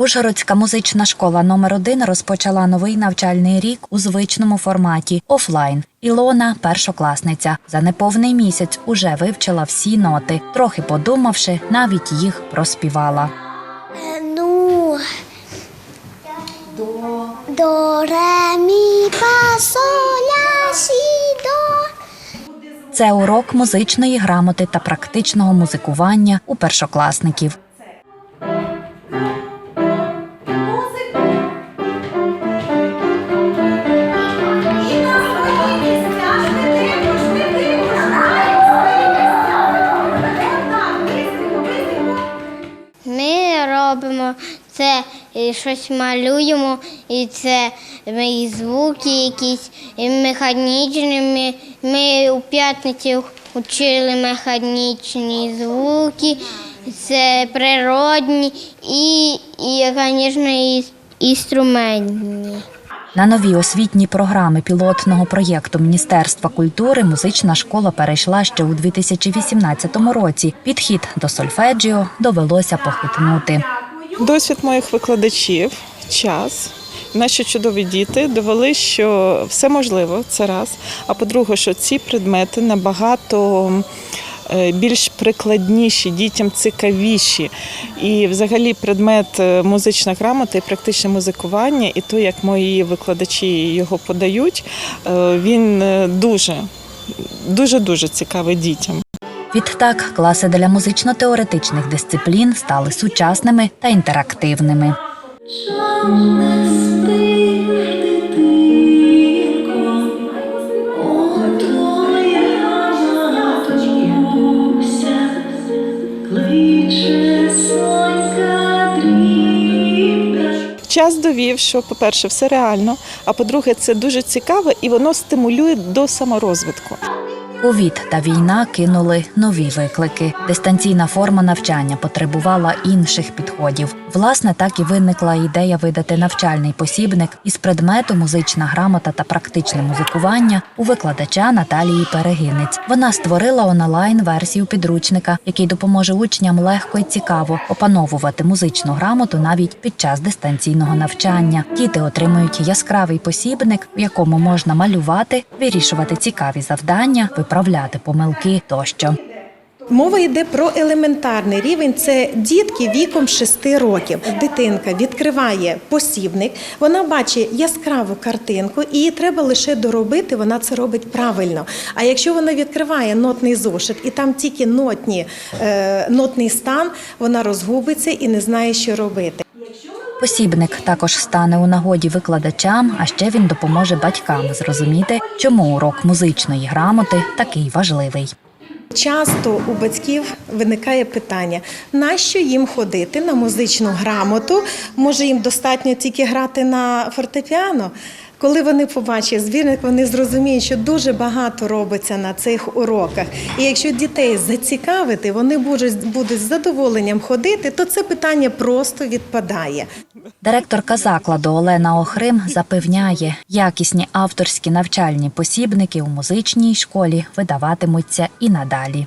Ужгородська музична школа номер 1 розпочала новий навчальний рік у звичному форматі офлайн. Ілона першокласниця. За неповний місяць уже вивчила всі ноти. Трохи подумавши, навіть їх проспівала. Е, Ну. До. До, ре, мі, фа, соль, ля, сі, до. Це урок музичної грамоти та практичного музикування у першокласників. Робимо це, щось малюємо, і це і звуки якісь і механічні. Ми, ми у п'ятницю вчили механічні звуки, це природні і, і звісно, інструментні. На нові освітні програми пілотного проєкту Міністерства культури музична школа перейшла ще у 2018 році. Підхід до сольфеджіо довелося похитнути. Досвід моїх викладачів, час. Наші чудові діти довели, що все можливо, це раз. А по-друге, що ці предмети набагато е, більш прикладніші, дітям цікавіші. І взагалі предмет е, музична грамота і практичне музикування, і то, як мої викладачі його подають, е, він дуже, дуже дуже цікавий дітям. Відтак, класи для музично-теоретичних дисциплін стали сучасними та інтерактивними. Час довів, що, по-перше, все реально, а по-друге, це дуже цікаво і воно стимулює до саморозвитку. Ковід та війна кинули нові виклики. Дистанційна форма навчання потребувала інших підходів. Власне, так і виникла ідея видати навчальний посібник із предмету музична грамота та практичне музикування у викладача Наталії Перегинець. Вона створила онлайн-версію підручника, який допоможе учням легко і цікаво опановувати музичну грамоту навіть під час дистанційного навчання. Діти отримують яскравий посібник, в якому можна малювати, вирішувати цікаві завдання, виправляти помилки тощо. Мова йде про елементарний рівень. Це дітки віком 6 років. Дитинка відкриває посібник, вона бачить яскраву картинку, і їй треба лише доробити. Вона це робить правильно. А якщо вона відкриває нотний зошит і там тільки нотні, е, нотний стан, вона розгубиться і не знає, що робити. Посібник також стане у нагоді викладачам, а ще він допоможе батькам зрозуміти, чому урок музичної грамоти такий важливий. Часто у батьків виникає питання, нащо їм ходити на музичну грамоту? Може, їм достатньо тільки грати на фортепіано? Коли вони побачать збірник, вони зрозуміють, що дуже багато робиться на цих уроках. І якщо дітей зацікавити, вони будуть, будуть з задоволенням ходити, то це питання просто відпадає. Директорка закладу Олена Охрим запевняє, якісні авторські навчальні посібники у музичній школі видаватимуться і надалі.